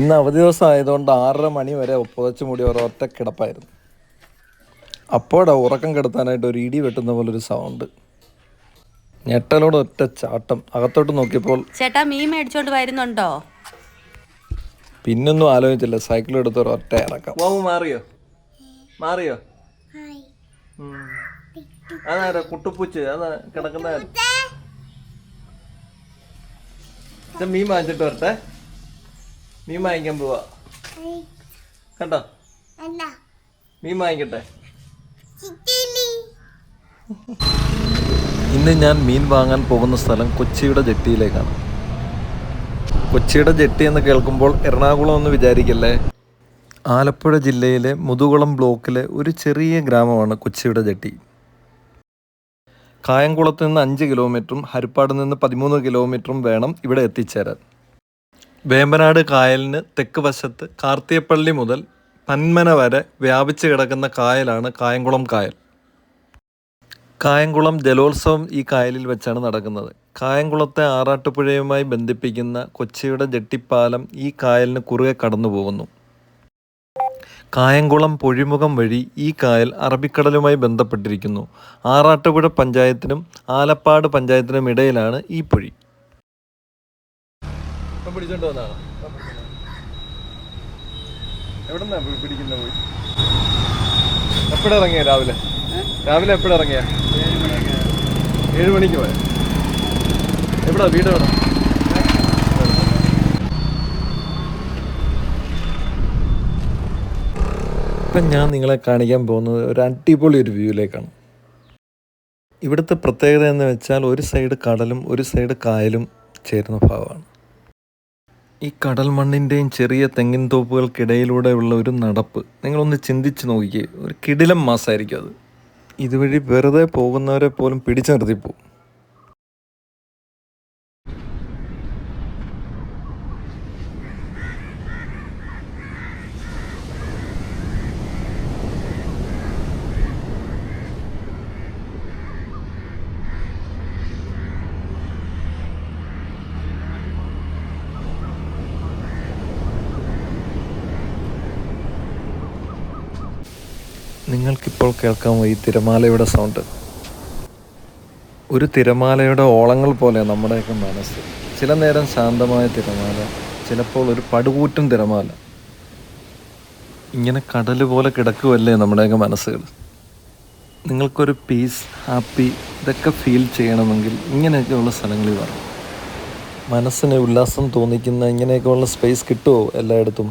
ഇന്ന് അവധി ദിവസം ആയതുകൊണ്ട് ആറര മണി വരെ പുതച്ചു മൂടി ഒരൊറ്റ കിടപ്പായിരുന്നു. അപ്പോഴാ ഉറക്കം കെടുത്താനായിട്ട് ഒരു ഇടി വെട്ടുന്ന പോലെ ഒരു സൗണ്ട് ഞെട്ടലോട് ഒറ്റ ചാട്ടം. അകത്തോട്ട് നോക്കിയപ്പോൾ ചേട്ടാ മീൻ മേടിച്ചോണ്ട് വരുന്നുണ്ടോ? പിന്നൊന്നും ആലോചിച്ചില്ല. സൈക്കിൾ എടുത്ത് ഒരൊറ്റ ഇറക്കം. വാവു മാറിയോ? മാറിയോ? അതാ അതാരാ? കുട്ടുപ്പൂച്ച്. അതാ കിടക്കുന്ന ഇത് മീൻ വാങ്ങിച്ചിട്ട് വരട്ടെ. മീൻ വാങ്ങിക്കാൻ പോവാ. കണ്ടോ? മീൻ വാങ്ങിക്കട്ടെ. ഇന്ന് ഞാൻ മീൻ വാങ്ങാൻ പോകുന്ന സ്ഥലം കൊച്ചിയുടെ ജെട്ടിയിലേക്കാണ്. കൊച്ചിയുടെ ജെട്ടി എന്ന് കേൾക്കുമ്പോൾ എറണാകുളം എന്ന് വിചാരിക്കല്ലേ? ആലപ്പുഴ ജില്ലയിലെ മുതുകുളം ബ്ലോക്കിലെ ഒരു ചെറിയ ഗ്രാമമാണ് കൊച്ചിയുടെ ജെട്ടി. കായംകുളത്ത് നിന്ന് അഞ്ച് കിലോമീറ്ററും ഹരിപ്പാട് നിന്ന് പതിമൂന്ന് കിലോമീറ്ററും വേണം ഇവിടെ എത്തിച്ചേരാൻ. വേമ്പനാട് കായലിന് തെക്ക് വശത്ത് കാർത്തിയപ്പള്ളി മുതൽ പന്മന വരെ വ്യാപിച്ചു കിടക്കുന്ന കായലാണ് കായംകുളം കായൽ. കായംകുളം ജലോത്സവം ഈ കായലിൽ വെച്ചാണ് നടക്കുന്നത്. കായംകുളത്തെ ആറാട്ടുപുഴയുമായി ബന്ധിപ്പിക്കുന്ന കൊച്ചിയുടെ ജെട്ടിപ്പാലം ഈ കായലിന് കുറുകെ കടന്നു പോകുന്നു കായംകുളം പൊഴിമുഖം വഴി ഈ കായൽ അറബിക്കടലുമായി ബന്ധപ്പെട്ടിരിക്കുന്നു. ആറാട്ടുപുഴ പഞ്ചായത്തിനും ആലപ്പാട് പഞ്ചായത്തിനും ഇടയിലാണ് ഈ പൊഴി. പിടിച്ചോണ്ട് വന്നതാണ് എവിടെന്നാ പിടിക്കുന്ന പോയി? എപ്പോഴാ ഇറങ്ങിയ രാവിലെ രാവിലെ എപ്പോഴാ ഇറങ്ങിയ ഏഴ് മണിക്ക് പോയ. എവിടാ വീട് എവിടെ? ഇപ്പം ഞാൻ നിങ്ങളെ കാണിക്കാൻ പോകുന്നത് ഒരു അടിപൊളി ഒരു വ്യൂയിലേക്കാണ് ഇവിടുത്തെ പ്രത്യേകത എന്ന് വെച്ചാൽ ഒരു സൈഡ് കടലും ഒരു സൈഡ് കായലും ചേരുന്ന ഭാഗമാണ്. ഈ കടൽ മണ്ണിന്റെയും ചെറിയ തെങ്ങിൻ തോപ്പുകൾക്കിടയിലൂടെയുള്ള ഒരു നടപ്പ്. നിങ്ങളൊന്ന് ചിന്തിച്ച് നോക്കിക്കേ. ഒരു കിടിലം മാസമായിരിക്കും അത്. ഇതുവഴി വെറുതെ പോകുന്നവരെ പോലും പിടിച്ചു നിർത്തിപ്പോവും നിങ്ങൾക്കിപ്പോൾ കേൾക്കാമോ ഈ തിരമാലയുടെ സൗണ്ട്? ഒരു തിരമാലയുടെ ഓളങ്ങൾ പോലെ നമ്മുടെയൊക്കെ മനസ്സ്. ചില നേരം ശാന്തമായ തിരമാല ചിലപ്പോൾ ഒരു പടുകൂറ്റൻ തിരമാല. ഇങ്ങനെ കടൽ പോലെ കിടക്കുമല്ലേ നമ്മുടെയൊക്കെ മനസ്സുകൾ. നിങ്ങൾക്കൊരു പീസ് ഹാപ്പി ഇതൊക്കെ ഫീൽ ചെയ്യണമെങ്കിൽ ഇങ്ങനെയൊക്കെയുള്ള സ്ഥലങ്ങളിൽ വേണം മനസ്സിന് ഉല്ലാസം തോന്നിക്കുന്ന ഇങ്ങനെയൊക്കെയുള്ള സ്പേസ് കിട്ടുമോ എല്ലായിടത്തും?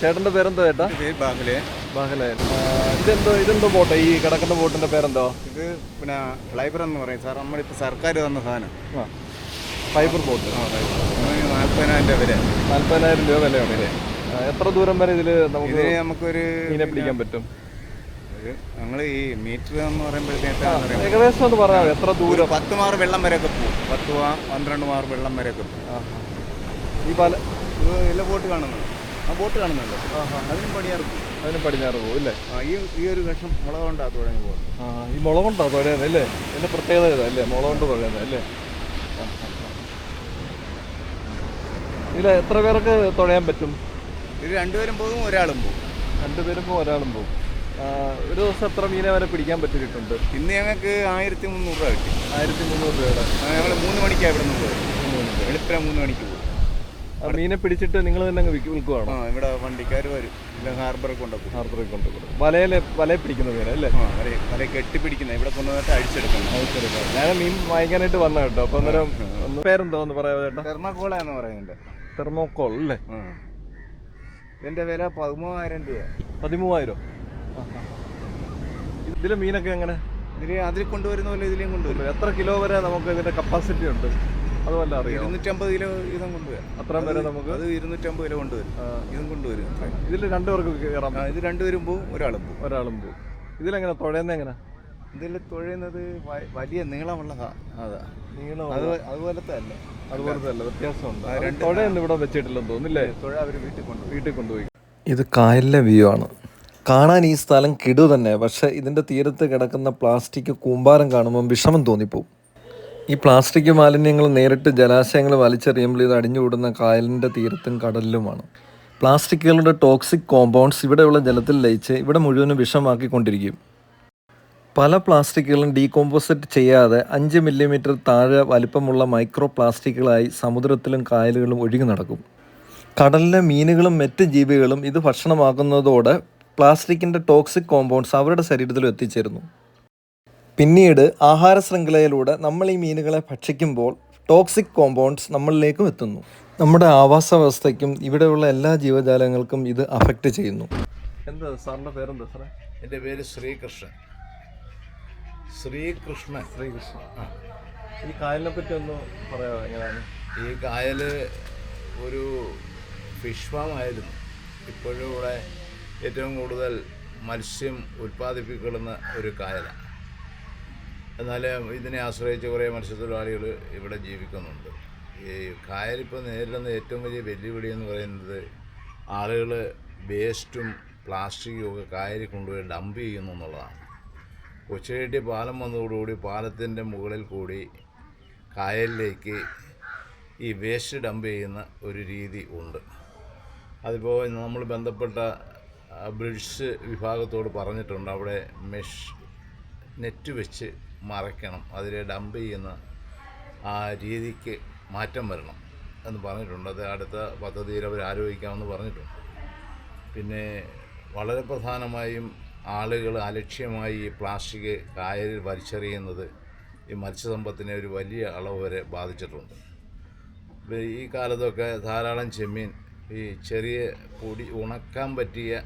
ചേട്ടന്റെ പേരെന്തോ ചേട്ടാ? ബാഹുലേ. ബാഹലയൻ ഇതെന്തോ ഇതെന്തോ ബോട്ട്? ഈ കിടക്കുന്ന ബോട്ടിന്റെ പേരെന്തോ? ഇത് പിന്നെ ഫ്ലൈബർ എന്ന് പറയും. സാർ നമ്മളിപ്പോൾ സർക്കാർ തന്ന സാധനം. Fibre boat. നാൽപ്പതിനായിരം രൂപ വരെ നാല്പതിനായിരം രൂപ വിലയാണ്. അല്ലേ എത്ര ദൂരം വരെ ഇതിൽ നമുക്ക് നമുക്കൊരു മീനെ പിടിക്കാൻ പറ്റും? ഞങ്ങൾ ഈ മീറ്റർ എന്ന് പറയുമ്പോഴത്തേക്ക് ഏകദേശം ഒന്ന് പറയാം എത്ര ദൂരം? പത്ത് മാർ വെള്ളം വരെയൊക്കെ പോകും പത്ത് മാർ പന്ത്രണ്ട് മാർ വെള്ളം വരെയൊക്കെ പോകും. ഈ പല ഇത് എല്ലാ ബോട്ട് കാണുന്നുണ്ട്? ആ ബോട്ട് കാണുന്നുണ്ട് അതിനും പടിഞ്ഞാറ് പോകും അതിനും പടിഞ്ഞാറ് പോകും അല്ലേ ആ ഈ ഈ ഒരു കഷ്ണം മുളക് കൊണ്ടാണ് തുഴഞ്ഞു പോകുന്നത്. ആ ഈ മുളക് കൊണ്ടാ തുഴയുന്നത് അല്ലേ ഇതിന്റെ പ്രത്യേകത ഇതാ അല്ലേ മുളക് കൊണ്ട് തുഴയുന്നത് അല്ലേ ഇല്ല. ഇതിൽ എത്ര പേർക്ക് തുഴയാൻ പറ്റും? ഇത് രണ്ടുപേരും പോകും ഒരാളും പോകും. രണ്ടുപേരും പോകും ഒരാളും പോകും. ഒരു ദിവസം എത്ര മീനെ വരെ പിടിക്കാൻ പറ്റിയിട്ടുണ്ട്? ഇന്ന് ഞങ്ങൾക്ക് ആയിരത്തി മുന്നൂറ് രൂപ കിട്ടി. ആയിരത്തി മുന്നൂറ് രൂപയുടെ. ഞങ്ങൾ മൂന്ന് മണിക്കാണ് ഇവിടെ നിന്ന് പോയത് വെളുപ്പിനെ മൂന്ന് മണിക്ക് പോകും മീനെ പിടിച്ചിട്ട് നിങ്ങൾ തന്നെ അങ്ങ് വിൽക്കു വിൽക്കുവാണോ? ഇവിടെ വണ്ടിക്കാർ വരും. ഹാർബറിൽ കൊണ്ടുപോകും. ഹാർബറിൽ കൊണ്ടുപോകും. വലയിൽ വല പിടിക്കുന്ന മീന അല്ലേ? വല കെട്ടി കെട്ടിപ്പിടിക്കുന്നത് ഇവിടെ കൊണ്ടുവന്നിട്ട് അഴിച്ചെടുക്കണം. അഴിച്ചെടുക്കണം. ഞാൻ മീൻ വാങ്ങിക്കാനായിട്ട് വന്ന കേട്ടോ. അപ്പൊ അന്നേരം പേരെന്തോ ഒന്ന് പറയാ ചേട്ടാ? തെർമക്കോള എന്ന് പറയുന്നുണ്ട്. തെർമോക്കോൾ അല്ലേ? ഇതിന്റെ വില പതിമൂവായിരം രൂപ പതിമൂവായിരം? ഇതിലെ മീനൊക്കെ എങ്ങനെ? ഇതിൽ അതിൽ കൊണ്ടുവരുന്ന പോലെ ഇതിലേയും കൊണ്ടുവരും. എത്ര കിലോ വരെ നമുക്ക് ഇതിന്റെ കപ്പാസിറ്റി ഉണ്ട്? അത് വല്ല അറിയാം? ഇരുന്നൂറ്റമ്പത് കിലോ ഇതും കൊണ്ടുവരാം. അത്രയും വരെ നമുക്ക്? അത് ഇരുന്നൂറ്റമ്പത് കിലോ കൊണ്ടുവരും. ഇതും കൊണ്ടുവരും. ഇതിൽ രണ്ടുപേർക്ക് കയറാം. ഇത് രണ്ടുപേരും പോവും ഒരാളും പോവും. ഒരാളും പോവും. ഇതിലെങ്ങനെ? തുഴയുന്നത് എങ്ങനെ? ഇതിൽ തുഴയുന്നത് വലിയ നീളമുള്ള അതാ. നീളം അത് അതുപോലത്തെ അല്ല. അതുപോലത്തെ അല്ല. വ്യത്യാസമുണ്ട് തുഴയൊന്നും ഇവിടെ വെച്ചിട്ടില്ലെന്ന് തോന്നുന്നില്ലേ? തുഴ അവർ വീട്ടിൽ കൊണ്ടുപോയി. വീട്ടിൽ കൊണ്ടുപോയി. ഇത് കായലിലെ വ്യൂ ആണ്. കാണാൻ ഈ സ്ഥലം കിടു തന്നെ പക്ഷേ ഇതിന്റെ തീരത്ത് കിടക്കുന്ന പ്ലാസ്റ്റിക് കൂമ്പാരം കാണുമ്പോൾ വിഷമം തോന്നിപ്പോവും. ഈ പ്ലാസ്റ്റിക് മാലിന്യങ്ങൾ നേരിട്ട് ജലാശയങ്ങൾ വലിച്ചെറിയുമ്പോൾ ഇത് അടിഞ്ഞുകൂടുന്ന കായലിന്റെ തീരത്തും കടലിലുമാണ്. പ്ലാസ്റ്റിക്കുകളുടെ ടോക്സിക് കോമ്പൗണ്ട്സ് ഇവിടെയുള്ള ജലത്തിൽ ലയിച്ച് ഇവിടെ മുഴുവനും വിഷമാക്കിക്കൊണ്ടിരിക്കും. പല പ്ലാസ്റ്റിക്കുകളും ഡീകോമ്പോസിറ്റ് ചെയ്യാതെ അഞ്ച് മില്ലിമീറ്റർ താഴെ വലിപ്പമുള്ള മൈക്രോ പ്ലാസ്റ്റിക്കുകളായി സമുദ്രത്തിലും കായലുകളും ഒഴുകി നടക്കും. കടലിലെ മീനുകളും മറ്റ് ജീവികളും ഇത് ഭക്ഷണമാക്കുന്നതോടെ പ്ലാസ്റ്റിക്കിന്റെ ടോക്സിക് കോമ്പൗണ്ട്സ് അവരുടെ ശരീരത്തിലും എത്തിച്ചേരുന്നു. പിന്നീട് ആഹാര ശൃംഖലയിലൂടെ നമ്മൾ ഈ മീനുകളെ ഭക്ഷിക്കുമ്പോൾ ടോക്സിക് കോമ്പൗണ്ട്സ് നമ്മളിലേക്കും എത്തുന്നു. നമ്മുടെ ആവാസ വ്യവസ്ഥയ്ക്കും ഇവിടെയുള്ള എല്ലാ ജീവജാലങ്ങൾക്കും ഇത് അഫക്റ്റ് ചെയ്യുന്നു. എന്താ സാറിന്റെ പേരെന്താ സാറേ? എന്റെ പേര് ശ്രീകൃഷ്ണൻ. ശ്രീകൃഷ്ണൻ. ശ്രീകൃഷ്ണൻ. ഈ കായലിനെ പറ്റി ഒന്ന് പറയാമോ എങ്ങനെയാണ്? ഈ കായൽ ഒരു ഫിഷ് ഫാം ആയിരുന്നു. ഇപ്പോഴും ഇവിടെ ഏറ്റവും കൂടുതൽ മത്സ്യം ഉൽപ്പാദിപ്പിക്കുന്ന ഒരു കായലാണ്. എന്നാൽ ഇതിനെ ആശ്രയിച്ച് കുറേ മത്സ്യത്തൊഴിലാളികൾ ഇവിടെ ജീവിക്കുന്നുണ്ട്. ഈ കായലിപ്പോൾ നേരിടുന്ന ഏറ്റവും വലിയ വെല്ലുവിളി എന്ന് പറയുന്നത് ആളുകൾ വേസ്റ്റും പ്ലാസ്റ്റിക്കും ഒക്കെ കായലിൽ കൊണ്ടുപോയി ഡംപ് ചെയ്യുന്നു എന്നുള്ളതാണ്. കൊച്ചുകെട്ടി പാലം വന്നതോടുകൂടി പാലത്തിന്റെ മുകളിൽ കൂടി കായലിലേക്ക് ഈ വേസ്റ്റ് ഡംപ് ചെയ്യുന്ന ഒരു രീതി ഉണ്ട്. അതിപ്പോൾ നമ്മൾ ബന്ധപ്പെട്ട ബ്രിഡ്സ് വിഭാഗത്തോട് പറഞ്ഞിട്ടുണ്ട്. അവിടെ മെഷ് നെറ്റ് വെച്ച് മറയ്ക്കണം. അതിലെ ഡംപ് ചെയ്യുന്ന ആ രീതിക്ക് മാറ്റം വരണം എന്ന് പറഞ്ഞിട്ടുണ്ട്. അത് അടുത്ത പദ്ധതിയിൽ അവർ ആലോചിക്കാമെന്ന് പറഞ്ഞിട്ടുണ്ട്. പിന്നെ വളരെ പ്രധാനമായും ആളുകൾ അലക്ഷ്യമായി ഈ പ്ലാസ്റ്റിക് കായലിൽ വലിച്ചെറിയുന്നത് ഈ മത്സ്യസമ്പത്തിനെ ഒരു വലിയ അളവ് വരെ ബാധിച്ചിട്ടുണ്ട്. ഈ കാലത്തൊക്കെ ധാരാളം ചെമ്മീൻ ഈ ചെറിയ പൊടി ഉണക്കാൻ പറ്റിയ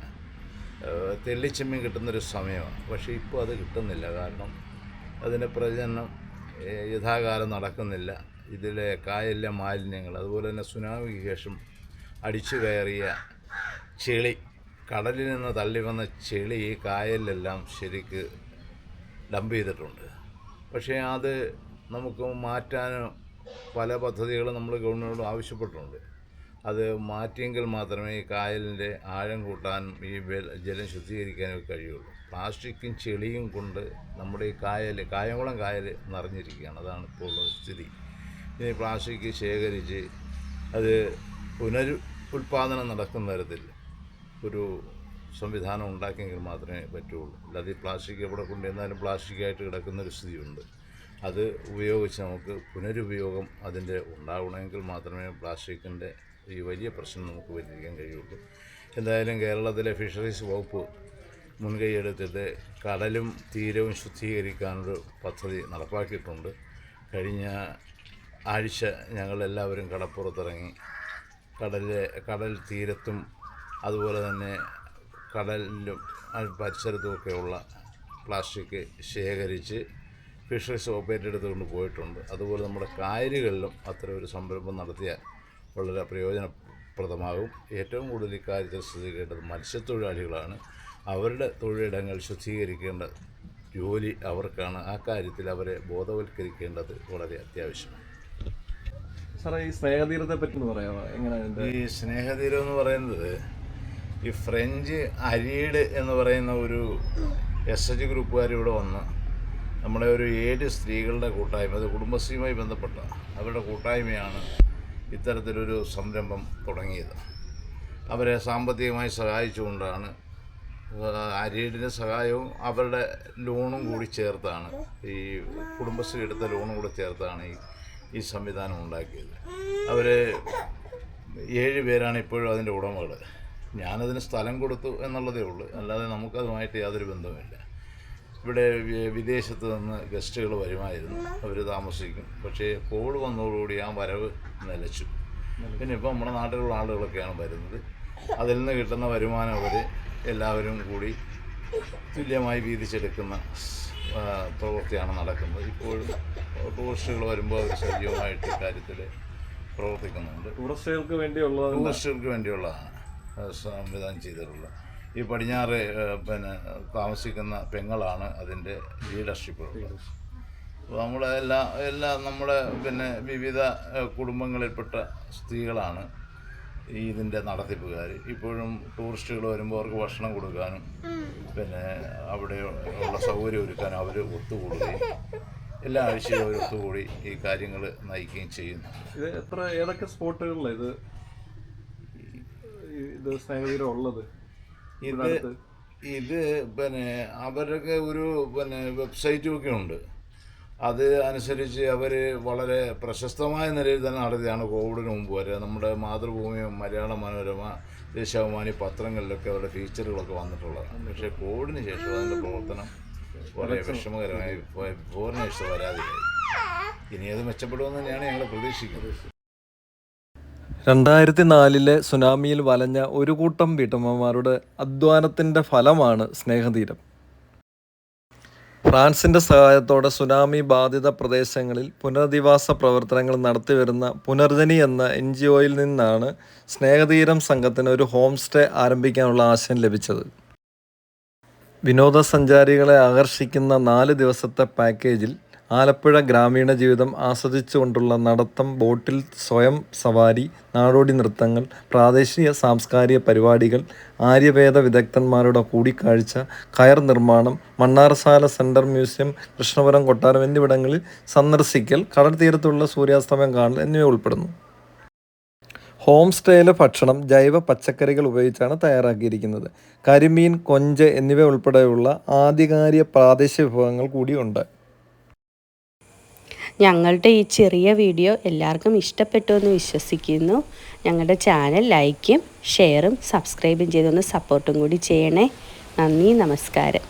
തെള്ളിച്ചെമ്മീൻ കിട്ടുന്നൊരു സമയമാണ്. പക്ഷേ ഇപ്പോൾ അത് കിട്ടുന്നില്ല. കാരണം അതിന്റെ പ്രചരണം യഥാകാലം നടക്കുന്നില്ല. ഇതിലെ കായലിലെ മാലിന്യങ്ങൾ അതുപോലെ തന്നെ സുനാമിക്ക് ശേഷം അടിച്ചു കയറിയ ചെളി കടലിൽ നിന്ന് തള്ളി വന്ന ചെളി ഈ കായലിലെല്ലാം ശരിക്ക് ഡംപ് ചെയ്തിട്ടുണ്ട്. പക്ഷേ അത് നമുക്ക് മാറ്റാനോ പല പദ്ധതികളും നമ്മൾ ഗവൺമെന്റിനോട് ആവശ്യപ്പെട്ടിട്ടുണ്ട്. അത് മാറ്റിയെങ്കിൽ മാത്രമേ ഈ കായലിന്റെ ആഴം കൂട്ടാനും ഈ ജലം ശുദ്ധീകരിക്കാനും കഴിയുള്ളൂ. പ്ലാസ്റ്റിക്കും ചെളിയും കൊണ്ട് നമ്മുടെ ഈ കായൽ കായംകുളം കായൽ നിറഞ്ഞിരിക്കുകയാണ്. അതാണ് ഇപ്പോൾ ഉള്ള സ്ഥിതി. ഇനി പ്ലാസ്റ്റിക് ശേഖരിച്ച് അത് പുനര് ഉൽപ്പാദനം നടക്കുന്ന തരത്തിൽ ഒരു സംവിധാനം ഉണ്ടാക്കിയെങ്കിൽ മാത്രമേ പറ്റുള്ളൂ. അല്ലാതെ ഈ പ്ലാസ്റ്റിക് എവിടെ കൊണ്ടുവന്നാലും പ്ലാസ്റ്റിക്കായിട്ട് കിടക്കുന്ന ഒരു സ്ഥിതിയുണ്ട്. അത് ഉപയോഗിച്ച് നമുക്ക് പുനരുപയോഗം അതിന്റെ ഉണ്ടാവണമെങ്കിൽ മാത്രമേ പ്ലാസ്റ്റിക്കിന്റെ ഈ വലിയ പ്രശ്നം നമുക്ക് പരിഹരിക്കാൻ കഴിയുള്ളൂ. എന്തായാലും കേരളത്തിലെ ഫിഷറീസ് വകുപ്പ് മുൻകൈയെടുത്തിട്ട് കടലും തീരവും ശുദ്ധീകരിക്കാനൊരു പദ്ധതി നടപ്പാക്കിയിട്ടുണ്ട്. കഴിഞ്ഞ ആഴ്ച ഞങ്ങളെല്ലാവരും കടപ്പുറത്തിറങ്ങി. കടലിലെ കടൽ തീരത്തും അതുപോലെ തന്നെ കടലിലും പരിസരത്തുമൊക്കെയുള്ള പ്ലാസ്റ്റിക് ശേഖരിച്ച് ഫിഷറീസ് ഓപ്പറേറ്റ് എടുത്തുകൊണ്ട് പോയിട്ടുണ്ട്. അതുപോലെ നമ്മുടെ കായലുകളിലും അത്തരം ഒരു സംരംഭം നടത്തിയാൽ വളരെ പ്രയോജനപ്രദമാകും. ഏറ്റവും കൂടുതൽ ഇക്കാര്യത്തിൽ ശ്രദ്ധിക്കേണ്ടത് മത്സ്യത്തൊഴിലാളികളാണ്. അവരുടെ തൊഴിലിടങ്ങൾ ശുദ്ധീകരിക്കേണ്ട ജോലി അവർക്കാണ്. ആ കാര്യത്തിൽ അവരെ ബോധവൽക്കരിക്കേണ്ടത് വളരെ അത്യാവശ്യമാണ്. സാറേ ഈ സ്നേഹതീരത്തെ പറ്റി പറയാമോ? എങ്ങനെയാണ് ഈ സ്നേഹതീരം എന്ന് പറയുന്നത് ഈ ഫ്രഞ്ച് അരീഡ് എന്ന് പറയുന്ന ഒരു എസ് എച്ച് ഗ്രൂപ്പുകാർ ഇവിടെ വന്ന് നമ്മുടെ ഒരു ഏഴ് സ്ത്രീകളുടെ കൂട്ടായ്മ അത് കുടുംബശ്രീയുമായി ബന്ധപ്പെട്ട അവരുടെ കൂട്ടായ്മയാണ് ഇത്തരത്തിലൊരു സംരംഭം തുടങ്ങിയത്. അവരെ സാമ്പത്തികമായി സഹായിച്ചുകൊണ്ടാണ് അരീഡിന്റെ സഹായവും അവരുടെ ലോണും കൂടി ചേർത്താണ്. ഈ കുടുംബശ്രീ എടുത്ത ലോണും കൂടി ചേർത്താണ് ഈ ഈ സംവിധാനം ഉണ്ടാക്കിയത്. അവർ ഏഴ് പേരാണ് ഇപ്പോഴും അതിന്റെ ഉടമകൾ ഞാനതിന് സ്ഥലം കൊടുത്തു എന്നുള്ളതേ ഉള്ളൂ. അല്ലാതെ നമുക്കതുമായിട്ട് യാതൊരു ബന്ധവുമില്ല. ഇവിടെ വിദേശത്ത് നിന്ന് ഗസ്റ്റുകൾ വരുമായിരുന്നു. അവർ താമസിക്കും. പക്ഷേ കോവിഡ് വന്നതോടുകൂടി ആ വരവ് നിലച്ചു. പിന്നെ ഇപ്പോൾ നമ്മുടെ നാട്ടിലുള്ള ആളുകളൊക്കെയാണ് വരുന്നത്. അതിൽ നിന്ന് കിട്ടുന്ന വരുമാനം അവർ എല്ലാവരും കൂടി തുല്യമായി വീതിച്ചെടുക്കുന്ന പ്രവൃത്തിയാണ് നടക്കുന്നത്. ഇപ്പോഴും ടൂറിസ്റ്റുകൾ വരുമ്പോൾ അവർ സജീവമായിട്ട് ഇക്കാര്യത്തിൽ പ്രവർത്തിക്കുന്നുണ്ട്. ടൂറിസ്റ്റുകൾക്ക് വേണ്ടിയുള്ള ടൂറിസ്റ്റുകൾക്ക് വേണ്ടിയുള്ള സംവിധാനം ചെയ്തിട്ടുള്ളത്. ഈ പടിഞ്ഞാറ് പിന്നെ താമസിക്കുന്ന പെങ്ങളാണ് അതിന്റെ ലീഡർഷിപ്പുള്ളത് അപ്പോൾ നമ്മുടെ എല്ലാ എല്ലാ നമ്മുടെ പിന്നെ വിവിധ കുടുംബങ്ങളിൽപ്പെട്ട സ്ത്രീകളാണ് ഈ ഇതിന്റെ നടത്തിപ്പുകാർ ഇപ്പോഴും ടൂറിസ്റ്റുകൾ വരുമ്പോൾ അവർക്ക് ഭക്ഷണം കൊടുക്കാനും പിന്നെ അവിടെ ഉള്ള സൗകര്യം ഒരുക്കാനും അവർ ഒത്തുകൂടുകയും എല്ലാ ആഴ്ചയും അവർ ഒത്തുകൂടി ഈ കാര്യങ്ങൾ നയിക്കുകയും ചെയ്യുന്നു. ഇത് എത്ര ഏതൊക്കെ സ്പോട്ടുകളിലാണ് ഇത്? ഇത് ഉള്ളത് ഇത് ഇത്. പിന്നെ അവരൊക്കെ ഒരു പിന്നെ വെബ്സൈറ്റും ഒക്കെ ഉണ്ട് അത് അനുസരിച്ച് അവർ വളരെ പ്രശസ്തമായ നിലയിൽ തന്നെ നടത്തിയാണ് കോവിഡിന് മുമ്പ് വരെ. നമ്മുടെ മാതൃഭൂമി മലയാള മനോരമ ദേശാഭിമാനി പത്രങ്ങളിലൊക്കെ അവരുടെ ഫീച്ചറുകളൊക്കെ വന്നിട്ടുള്ളത് പക്ഷേ കോവിഡിന് ശേഷം അതിന്റെ പ്രവർത്തനം വളരെ വിഷമകരമായി പോ- പൂർണേഷ് വരാതെയായി ഇനി അത് മെച്ചപ്പെടുമെന്ന് തന്നെയാണ് ഞങ്ങൾ പ്രതീക്ഷിക്കുന്നത്. രണ്ടായിരത്തി നാലിലെ സുനാമിയിൽ വലഞ്ഞ ഒരു കൂട്ടം വീട്ടമ്മമാരുടെ അധ്വാനത്തിന്റെ ഫലമാണ് സ്നേഹതീരം. ഫ്രാൻസിന്റെ സഹായത്തോടെ സുനാമി ബാധിത പ്രദേശങ്ങളിൽ പുനരധിവാസ പ്രവർത്തനങ്ങൾ നടത്തിവരുന്ന പുനർജനി എന്ന എൻ ജി ഒയിൽ നിന്നാണ് സ്നേഹതീരം സംഘത്തിന് ഒരു ഹോം സ്റ്റേ ആരംഭിക്കാനുള്ള ആശയം ലഭിച്ചത്. വിനോദസഞ്ചാരികളെ ആകർഷിക്കുന്ന നാല് ദിവസത്തെ പാക്കേജിൽ ആലപ്പുഴ ഗ്രാമീണ ജീവിതം ആസ്വദിച്ചുകൊണ്ടുള്ള നടത്തം ബോട്ടിൽ സ്വയം സവാരി നാടോടി നൃത്തങ്ങൾ പ്രാദേശിക സാംസ്കാരിക പരിപാടികൾ ആര്യവേദ വിദഗ്ധന്മാരുടെ കൂടിക്കാഴ്ച കയർ നിർമ്മാണം മണ്ണാറശാല സെൻട്രൽ മ്യൂസിയം കൃഷ്ണപുരം കൊട്ടാരം എന്നിവിടങ്ങളിൽ സന്ദർശിക്കൽ കടൽ തീരത്തുള്ള സൂര്യാസ്തമയം കാണൽ എന്നിവ ഉൾപ്പെടുന്നു. ഹോം സ്റ്റേയിലെ ഭക്ഷണം ജൈവ പച്ചക്കറികൾ ഉപയോഗിച്ചാണ് തയ്യാറാക്കിയിരിക്കുന്നത്. കരിമീൻ കൊഞ്ച് എന്നിവ ഉൾപ്പെടെയുള്ള ആധികാരിക പ്രാദേശിക വിഭവങ്ങൾ കൂടിയുണ്ട് ഞങ്ങളുടെ ഈ ചെറിയ വീഡിയോ എല്ലാവർക്കും ഇഷ്ടപ്പെട്ടു എന്ന് വിശ്വസിക്കുന്നു. ഞങ്ങളുടെ ചാനൽ ലൈക്കും ഷെയറും സബ്സ്ക്രൈബും ചെയ്തൊന്ന് സപ്പോർട്ടും കൂടി ചെയ്യണേ. നന്ദി നമസ്കാരം.